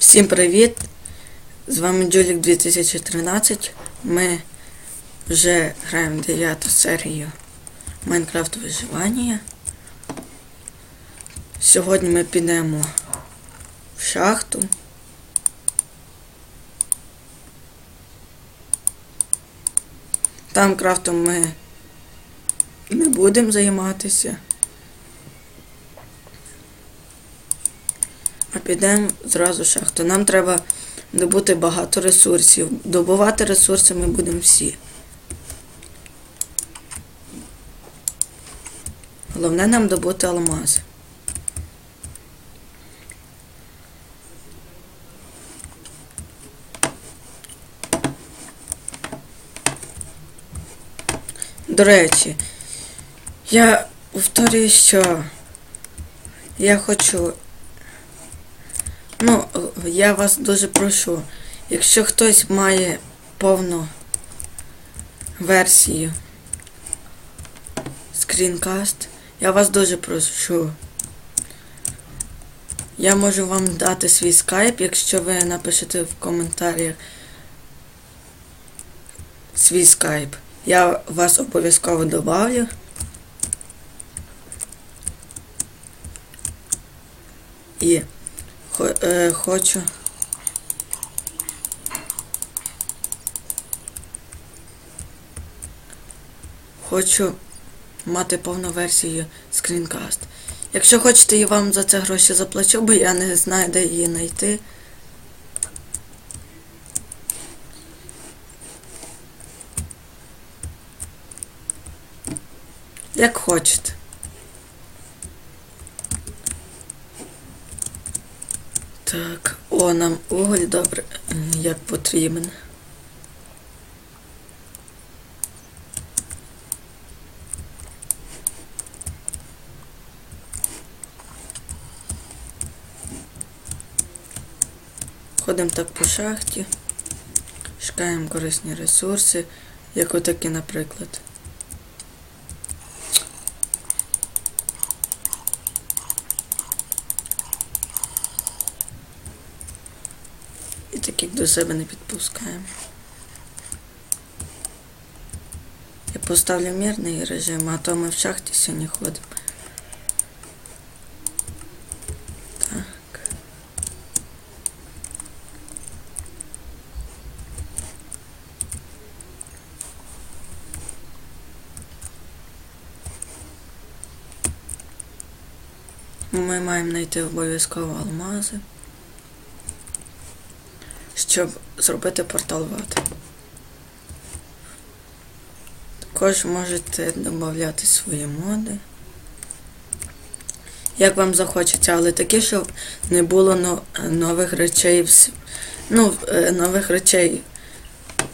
Всім привіт! З вами Джулік 2013. Ми вже граємо 9 серію Майнкрафт виживання. Сьогодні ми підемо в шахту. Там крафтом ми не будемо займатися. А підемо зразу в шахту. Нам треба добути багато ресурсів. Добувати ресурси ми будемо всі. Головне нам добути алмази. До речі, я повторюю, що я хочу Ну, я вас дуже прошу, якщо хтось має повну версію скрінкаст, я вас дуже прошу. Я можу вам дати свій скайп, якщо ви напишете в коментарях свій скайп. Я вас обов'язково добавлю. І хочу. Хочу мати повну версію скрінкаст. Якщо хочете, я вам за це гроші заплачу, бо я не знаю, де її знайти. Як хочете. Так, о, нам уголь добре, як потрібен. Ходимо так по шахті, шукаємо корисні ресурси, як отакі, наприклад. І таких до себе не підпускаємо. Я поставлю мирний режим, а то ми в шахті сьогодні ходимо. Так. Ми маємо знайти обов'язково алмази щоб зробити портал ват. Також можете додати свої моди. Як вам захочеться, але таке, щоб не було нових речей в ну, е, нових речей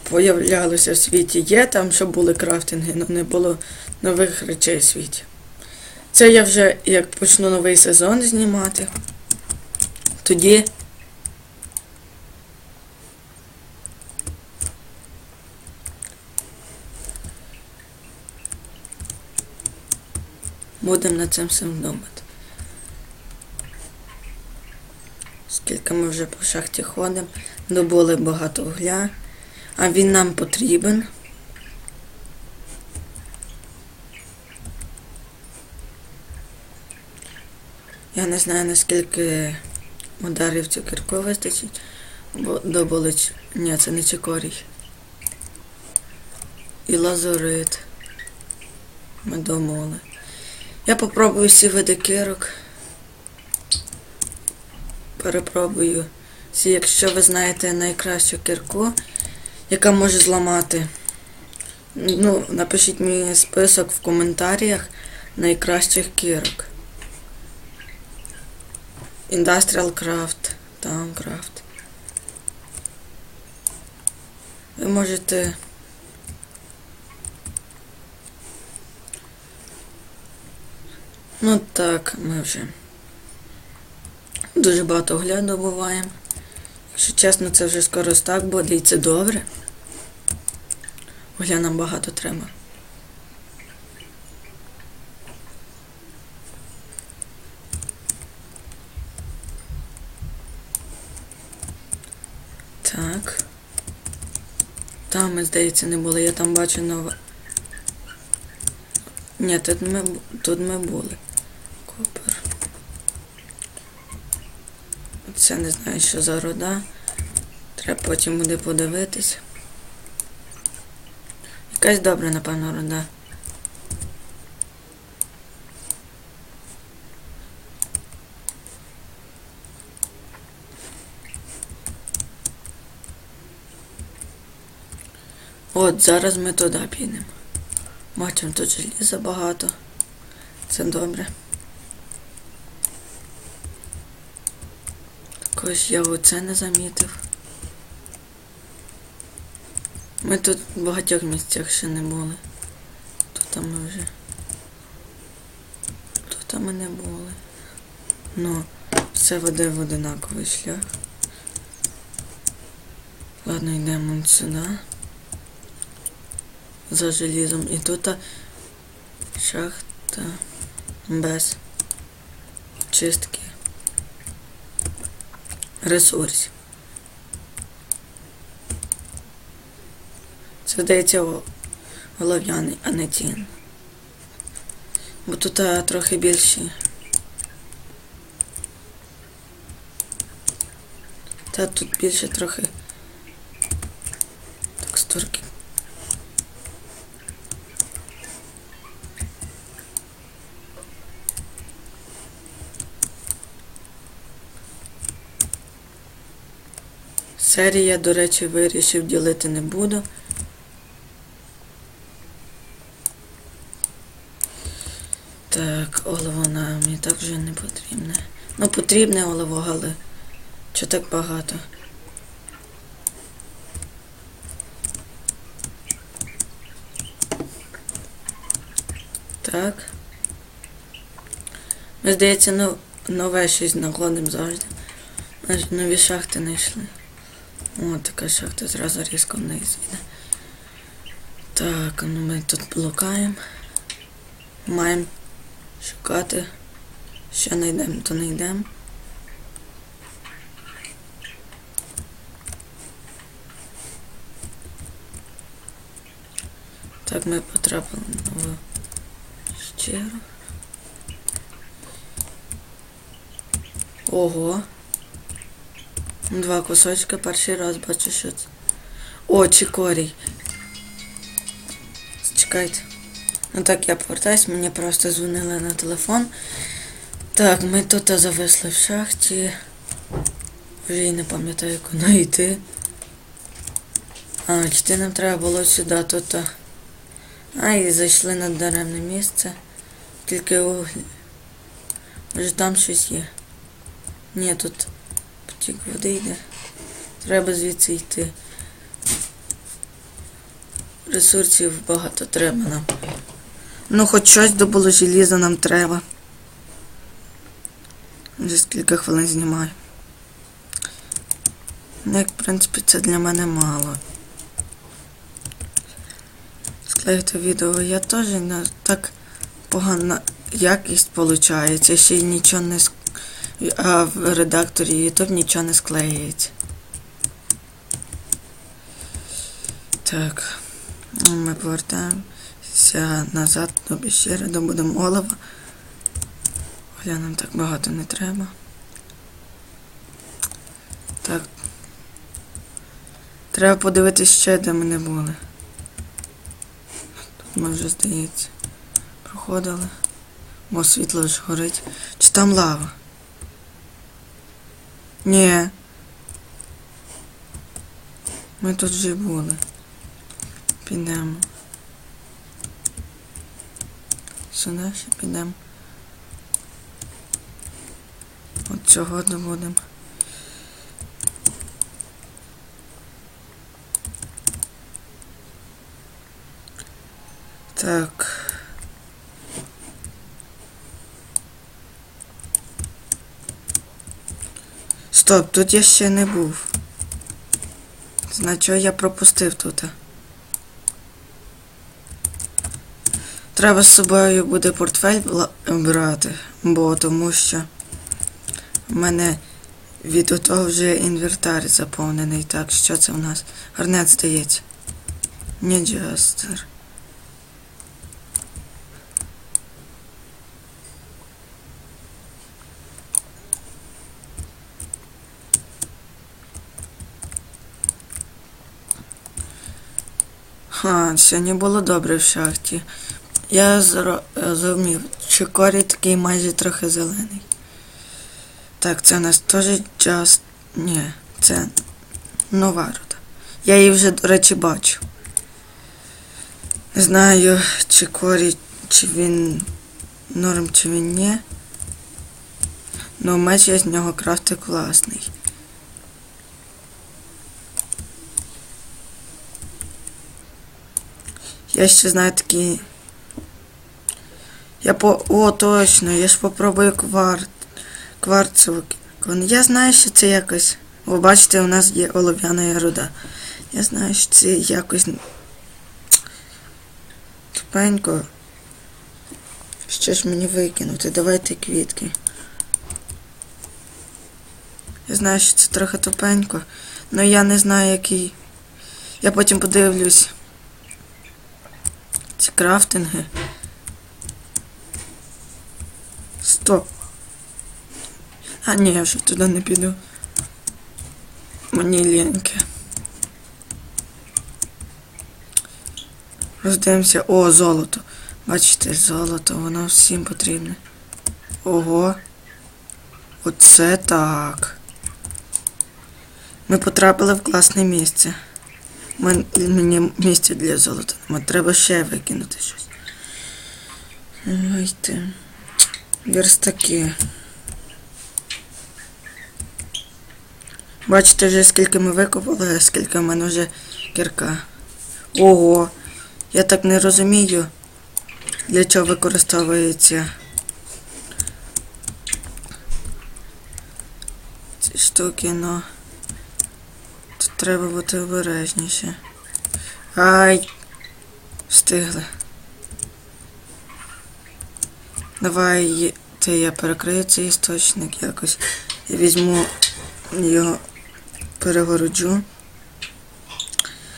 появлялося в світі. Є там, щоб були крафтинги, але не було нових речей в світі. Це я вже як почну новий сезон знімати. Тоді Будемо над цим всім думати. Скільки ми вже по шахті ходимо, добули багато вугля, а він нам потрібен. Я не знаю наскільки ударів цю кірку вистачить, бо добули... Ні, це не чекорій. І лазурит. Ми домовили. Я попробую всі види кирок. Перепробую всі, якщо ви знаєте найкращу кирку, яка може зламати. Ну, напишіть мені список в коментарях найкращих кирок. Industrial Craft, Towncraft. Ви можете Ну так, ми вже дуже багато огляду добуваємо. Якщо чесно, це вже скоро стак буде і це добре. Огля нам багато треба. Так. Там, ми, здається, не були. Я там бачу нове. Ні, тут ми, тут ми були. Копер. Це не знаю, що за рода. Треба потім буде подивитись. Якась добра, напевно, рода. От, зараз ми туди підемо. Бачимо, тут желіза багато. Це добре. Також я оце не замітив. Ми тут в багатьох місцях ще не були. Тут ми вже. Тут ми не були. Ну, все веде в одинаковий шлях. Ладно, йдемо сюди. За желізом. І тут шахта без чистки ресурсів. Це здається голов'яний, олов'яний, а не тін. Бо тут а, трохи більші. Та тут більше трохи текстурки. Серія, до речі, вирішив ділити не буду. Так, олово нам і так вже не потрібне. Ну, потрібне олово, але що так багато? Так. Ми, здається, нов... нове щось знаходимо завжди. Нові шахти знайшли. О, така шахта зразу різко вниз йде. Так, ну ми тут блукаємо. Маємо шукати. Що не йдемо, то не йдемо. Так, ми потрапили в щеру. Ого. Два кусочка, перший раз бачу, що це. О, чикорій. Чекайте. Ну так, я повертаюсь, мені просто дзвонили на телефон. Так, ми тут зависли в шахті. Вже й не пам'ятаю, куди йти. А, йти нам треба було сюди, тут. А, і зайшли на даремне місце. Тільки углі. Може там щось є. Ні, тут потік води йде. Треба звідси йти. Ресурсів багато треба нам. Ну, хоч щось добуло желіза нам треба. Вже скільки хвилин знімаю. Ну, як, в принципі, це для мене мало. Склеїти відео я теж не так погана якість виходить. Ще й нічого не ск... А в редакторі YouTube нічого не склеюється. Так. Ми повертаємося назад до пещери, добудемо олова. Оля, нам так багато не треба. Так. Треба подивитися ще, де ми не були. Тут ми вже, здається, проходили. О, світло ж горить. Чи там лава? Ні. Ми тут вже були. Підемо. Сюди ще підемо. От цього добудемо. Так. Стоп, тут я ще не був. Значить, я пропустив тут. Треба з собою буде портфель брати, бо тому що в мене від того вже інвентар заповнений. Так, що це у нас? Гарнет здається. Ні, Джастер. Ха, сьогодні було добре в шахті. Я е, зрозумів, що корій такий майже трохи зелений. Так, це у нас теж час. Ні, це нова руда. Я її вже, до речі, бачу. Не знаю, чи корій, чи він норм, чи він ні. Ну, меч я з нього крафти класний. Я ще знаю такі. Я по. О, точно, я ж попробую кварт. Кварцеву. Я знаю, що це якось. Ви бачите, у нас є олов'яна руда. Я знаю, що це якось. Тупенько. Що ж мені викинути? Давайте квітки. Я знаю, що це трохи тупенько, але я не знаю, який. Я потім подивлюсь. Ці крафтинги. Стоп. А ні, я вже туди не піду. Мені ліньки. Роздивимося. О, золото. Бачите, золото, воно всім потрібне. Ого. Оце так. Ми потрапили в класне місце. Мен- Мені місця для золота. нема. Треба ще викинути щось. Давайте. Верстаки. Бачите вже скільки ми викопали, а скільки в мене вже кірка. Ого! Я так не розумію, для чого використовується ці штуки, но тут треба бути обережніше. Ай! Встигли. Давай ти я перекрию цей істочник якось. Я візьму його перегороджу.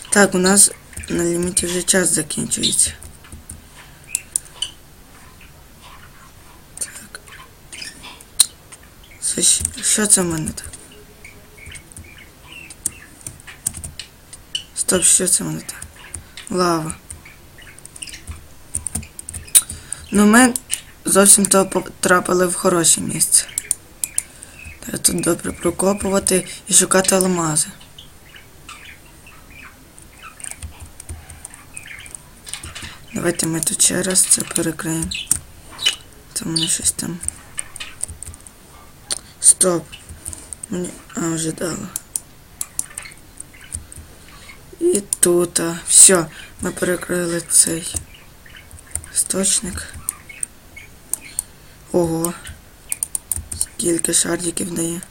Так, у нас на ліміті вже час закінчується. Так. Що це в мене так? Стоп, що це мене так? Лава. Ну ми зовсім то потрапили в хороше місце. Треба тут добре прокопувати і шукати алмази. Давайте ми тут ще раз це перекриємо. Це мене щось там. Стоп. Мені... А, вже дало. І тут. Все, ми перекрили цей істочник. Ого. Скільки шардиків дає.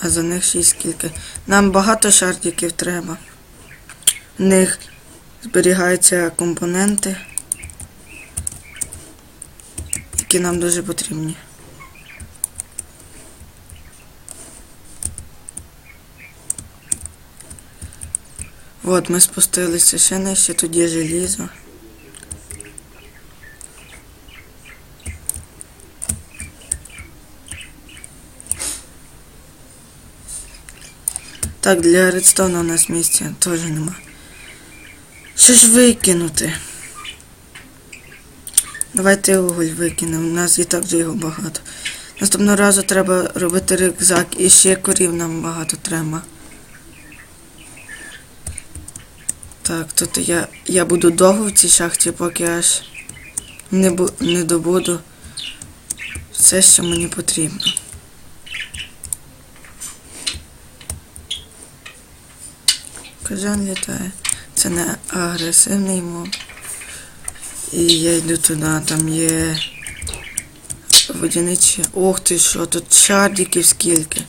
А за них ще й скільки. Нам багато шардиків треба. В них зберігаються компоненти, які нам дуже потрібні. От ми спустилися ще нижче, тут є желізо. Так, для редстоуна у нас місця теж нема. Що ж викинути? Давайте уголь викинемо. У нас і так вже його багато. Наступного разу треба робити рюкзак і ще корів нам багато треба. Так, тут я, я буду довго в цій шахті, поки аж не, бу, не добуду все, що мені потрібно. Кажан літає. Це не агресивний моб. І я йду туди, там є водяничі. Ох ти що, тут шардиків скільки.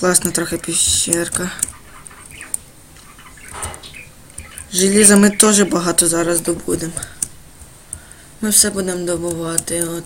Класна трохи піщерка. Желіза ми теж багато зараз добудемо. Ми все будемо добувати. От